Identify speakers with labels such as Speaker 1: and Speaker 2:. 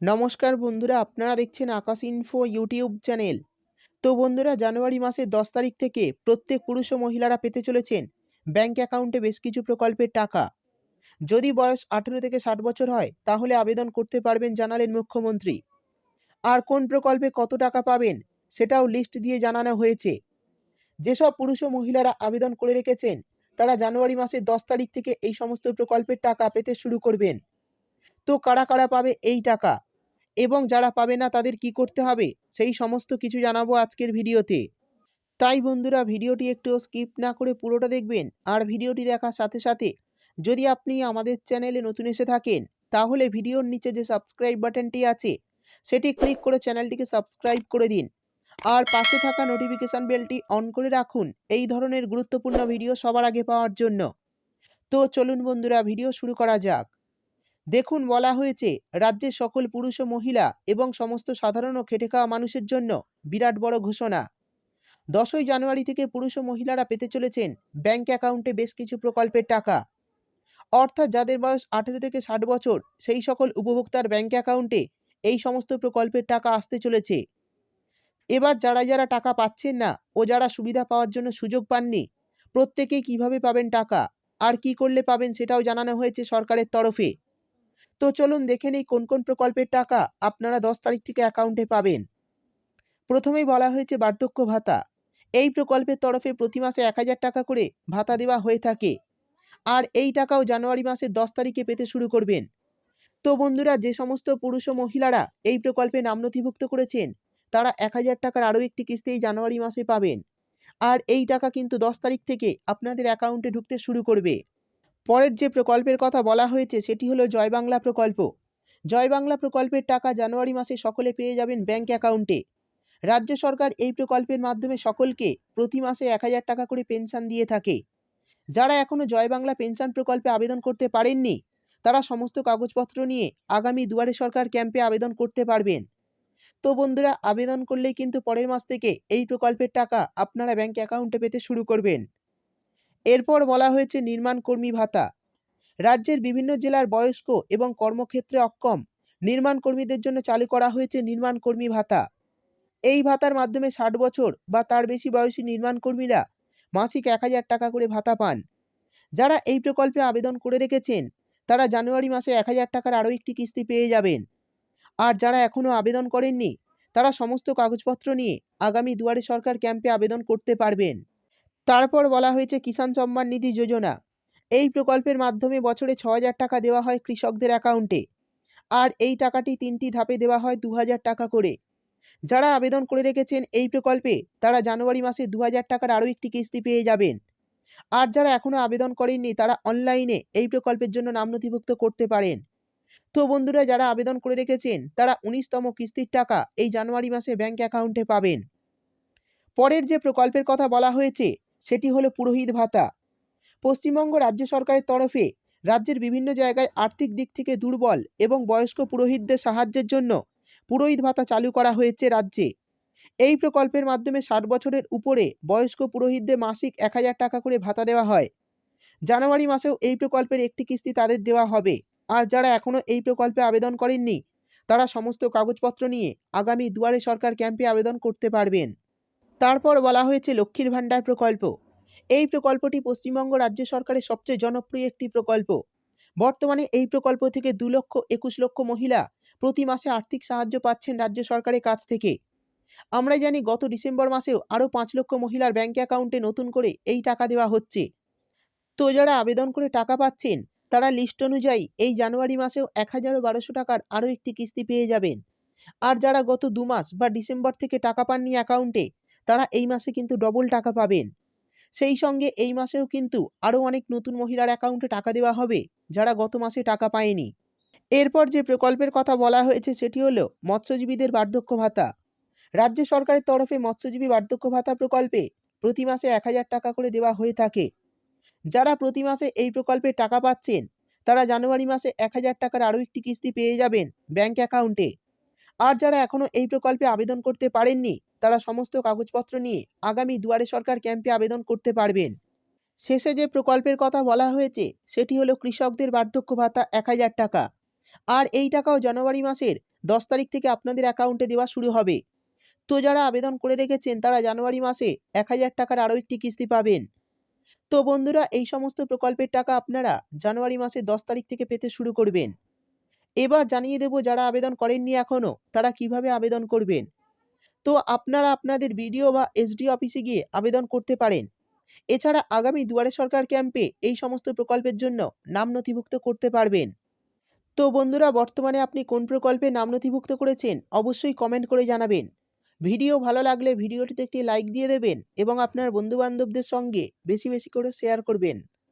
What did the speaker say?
Speaker 1: নমস্কার বন্ধুরা, আপনারা দেখছেন আকাশ ইনফো ইউটিউব চ্যানেল তো বন্ধুরা, জানুয়ারি মাসের দশ তারিখ থেকে প্রত্যেক পুরুষ ও মহিলারা পেতে চলেছেন ব্যাংক অ্যাকাউন্টে বেশ কিছু প্রকল্পের টাকা। যদি বয়স আঠেরো থেকে ষাট বছর হয়, তাহলে আবেদন করতে পারবেন জানালেন মুখ্যমন্ত্রী। আর কোন প্রকল্পে কত টাকা পাবেন, সেটাও লিস্ট দিয়ে জানানো হয়েছে। যেসব পুরুষ ও মহিলারা আবেদন করে রেখেছেন, তারা জানুয়ারি মাসের দশ তারিখ থেকে এই সমস্ত প্রকল্পের টাকা পেতে শুরু করবেন। তো কারা কারা পাবে এই টাকা? এবং যারা পাবে না তাদের কি করতে হবে? সেই সমস্ত কিছু জানাব আজকের ভিডিওতে। তাই বন্ধুরা, ভিডিওটি একটু স্কিপ না করে পুরোটা দেখবেন আর ভিডিওটি দেখার সাথে সাথে যদি আপনি আমাদের চ্যানেলে নতুন এসে থাকেন, তাহলে ভিডিওর নিচে যে সাবস্ক্রাইব বাটনটি আছে, সেটি ক্লিক করে চ্যানেলটিকে সাবস্ক্রাইব করে দিন। আর পাশে থাকা নোটিফিকেশান বেলটি অন করে রাখুন এই ধরনের গুরুত্বপূর্ণ ভিডিও সবার আগে পাওয়ার জন্য। তো চলুন বন্ধুরা, ভিডিও শুরু করা যাক। দেখুন বলা হয়েছে, রাজ্যের সকল পুরুষ ও মহিলা এবং সমস্ত সাধারণ ও খেটে খাওয়া মানুষের জন্য বিরাট বড় ঘোষণা। দশই জানুয়ারি থেকে পুরুষ ও মহিলারা পেতে চলেছেন ব্যাংক অ্যাকাউন্টে বেশ কিছু প্রকল্পের টাকা। অর্থাৎ যাদের বয়স আঠেরো থেকে ষাট বছর, সেই সকল উপভোক্তার ব্যাংক অ্যাকাউন্টে এই সমস্ত প্রকল্পের টাকা আসতে চলেছে। এবার যারা যারা টাকা পাচ্ছেন না ও যারা সুবিধা পাওয়ার জন্য সুযোগ পাননি, প্রত্যেকেই কীভাবে পাবেন টাকা? আর কি করলে পাবেন সেটাও জানানো হয়েছে সরকারের তরফে। তো চলুন দেখে নিই কোন কোন প্রকল্পের টাকা আপনারা দশ তারিখ থেকে অ্যাকাউন্টে পাবেন। প্রথমেই বলা হয়েছে বার্ধক্য ভাতা। এই প্রকল্পের তরফে প্রতি মাসে এক হাজার টাকা করে ভাতা দেওয়া হয়ে থাকে। আর এই টাকাও জানুয়ারি মাসের দশ তারিখে পেতে শুরু করবেন। তো বন্ধুরা, যে সমস্ত পুরুষ ও মহিলারা এই প্রকল্পে নাম নথিভুক্ত করেছেন, তারা এক হাজার টাকার আরও একটি কিস্তি জানুয়ারি মাসে পাবেন। আর এই টাকা কিন্তু দশ তারিখ থেকে আপনাদের অ্যাকাউন্টে ঢুকতে শুরু করবে। পরের যে প্রকল্পের কথা বলা হয়েছে সেটি হলো জয় বাংলা প্রকল্প। জয় বাংলা প্রকল্পের টাকা জানুয়ারি মাসে সকলে পেয়ে যাবেন ব্যাংক অ্যাকাউন্টে। রাজ্য সরকার এই প্রকল্পের মাধ্যমে সকলকে প্রতি মাসে এক হাজার টাকা করে পেনশন দিয়ে থাকে। যারা এখনও জয় বাংলা পেনশন প্রকল্পে আবেদন করতে পারেননি, তারা সমস্ত কাগজপত্র নিয়ে আগামী দুয়ারে সরকার ক্যাম্পে আবেদন করতে পারবেন। তো বন্ধুরা, আবেদন করলেই কিন্তু পরের মাস থেকে এই প্রকল্পের টাকা আপনারা ব্যাংক অ্যাকাউন্টে পেতে শুরু করবেন। এরপর বলা হয়েছে নির্মাণ কর্মী ভাতা। রাজ্যের বিভিন্ন জেলার বয়স্ক এবং কর্মক্ষেত্রে অক্ষম নির্মাণ কর্মীদের জন্য চালু করা হয়েছে নির্মাণ কর্মী ভাতা। এই ভাতার মাধ্যমে ষাট বছর বা তার বেশি বয়সী নির্মাণ কর্মীরা মাসিক এক হাজার টাকা করে ভাতা পান। যারা এই প্রকল্পে আবেদন করে রেখেছেন, তারা জানুয়ারি মাসে এক হাজার টাকার আরও একটি কিস্তি পেয়ে যাবেন। আর যারা এখনও আবেদন করেননি, তারা সমস্ত কাগজপত্র নিয়ে আগামী দুয়ারে সরকার ক্যাম্পে আবেদন করতে পারবেন। তারপর বলা হয়েছে, কিষাণ সম্মান নিধি যোজনা। এই প্রকল্পের মাধ্যমে বছরে ছ হাজার টাকা দেওয়া হয় কৃষকদের অ্যাকাউন্টে। আর এই টাকাটি তিনটি ধাপে দেওয়া হয় দু হাজার টাকা করে। যারা আবেদন করে রেখেছেন এই প্রকল্পে, তারা জানুয়ারি মাসে দু হাজার টাকার আরও একটি কিস্তি পেয়ে যাবেন। আর যারা এখনও আবেদন করেননি, তারা অনলাইনে এই প্রকল্পের জন্য নাম নথিভুক্ত করতে পারেন। তো বন্ধুরা, যারা আবেদন করে রেখেছেন, তারা উনিশতম কিস্তির টাকা এই জানুয়ারি মাসে ব্যাংক অ্যাকাউন্টে পাবেন। পরের যে প্রকল্পের কথা বলা হয়েছে সেটি হলো পুরোহিত ভাতা। পশ্চিমবঙ্গ রাজ্য সরকারের তরফে রাজ্যের বিভিন্ন জায়গায় আর্থিক দিক থেকে দুর্বল এবং বয়স্ক পুরোহিতদের সাহায্যের জন্য পুরোহিত ভাতা চালু করা হয়েছে রাজ্যে। এই প্রকল্পের মাধ্যমে ষাট বছরের উপরে বয়স্ক পুরোহিতদের মাসিক এক হাজার টাকা করে ভাতা দেওয়া হয়। জানুয়ারি মাসেও এই প্রকল্পের একটি কিস্তি তাদের দেওয়া হবে। আর যারা এখনও এই প্রকল্পে আবেদন করেননি, তারা সমস্ত কাগজপত্র নিয়ে আগামী দুয়ারে সরকার ক্যাম্পে আবেদন করতে পারবেন। তারপর বলা হয়েছে লক্ষ্মীর ভাণ্ডার প্রকল্প। এই প্রকল্পটি পশ্চিমবঙ্গ রাজ্য সরকারের সবচেয়ে জনপ্রিয় একটি প্রকল্প। বর্তমানে এই প্রকল্প থেকে দু লক্ষ একুশ লক্ষ মহিলা প্রতি মাসে আর্থিক সাহায্য পাচ্ছেন রাজ্য সরকারের কাছ থেকে। আমরা জানি গত ডিসেম্বর মাসেও আরও পাঁচ লক্ষ মহিলার ব্যাংক অ্যাকাউন্টে নতুন করে এই টাকা দেওয়া হচ্ছে। তো যারা আবেদন করে টাকা পাচ্ছেন, তারা লিস্ট অনুযায়ী এই জানুয়ারি মাসেও এক হাজার বারোশো টাকার আরও একটি কিস্তি পেয়ে যাবেন। আর যারা গত দু মাস বা ডিসেম্বর থেকে টাকা পাননি অ্যাকাউন্টে তারা এই মাসে কিন্তু ডবল টাকা পাবেন। সেই সঙ্গে এই মাসেও কিন্তু আরও অনেক নতুন মহিলার অ্যাকাউন্টে টাকা দেওয়া হবে, যারা গত মাসে টাকা পায়নি। এরপর যে প্রকল্পের কথা বলা হয়েছে সেটি হলো মৎস্যজীবীদের বার্ধক্য ভাতা। রাজ্য সরকারের তরফে মৎস্যজীবী বার্ধক্য ভাতা প্রকল্পে প্রতি মাসে এক হাজার টাকা করে দেওয়া হয়ে থাকে। যারা প্রতি মাসে এই প্রকল্পে টাকা পাচ্ছেন, তারা জানুয়ারি মাসে এক হাজার টাকার আরও একটি কিস্তি পেয়ে যাবেন ব্যাংক অ্যাকাউন্টে আর যারা এখনও এই প্রকল্পে আবেদন করতে পারেননি, তারা সমস্ত কাগজপত্র নিয়ে আগামী দুয়ারে সরকার ক্যাম্পে আবেদন করতে পারবেন। শেষে যে প্রকল্পের কথা বলা হয়েছে, সেটি হলো কৃষকদের বার্ধক্য ভাতা এক হাজার টাকা। আর এই টাকাও জানুয়ারি মাসের দশ তারিখ থেকে আপনাদের অ্যাকাউন্টে দেওয়া শুরু হবে। তো যারা আবেদন করে রেখেছেন, তারা জানুয়ারি মাসে এক হাজার টাকার আরও একটি কিস্তি পাবেন। তো বন্ধুরা, এই সমস্ত প্রকল্পের টাকা আপনারা জানুয়ারি মাসের দশ তারিখ থেকে পেতে শুরু করবেন। এবার জানিয়ে দেব যারা আবেদন করেননি এখনও তারা কীভাবে আবেদন করবেন। তো আপনারা আপনাদের বিডিও বা এসডি অফিসে গিয়ে আবেদন করতে পারেন। এছাড়া আগামী দুয়ারে সরকার ক্যাম্পে এই সমস্ত প্রকল্পের জন্য নাম নথিভুক্ত করতে পারবেন। তো বন্ধুরা, বর্তমানে আপনি কোন প্রকল্পে নাম নথিভুক্ত করেছেন অবশ্যই কমেন্ট করে জানাবেন। ভিডিও ভালো লাগলে ভিডিওটিতে একটি লাইক দিয়ে দেবেন এবং আপনার বন্ধুবান্ধবদের সঙ্গে বেশি বেশি করে শেয়ার করবেন।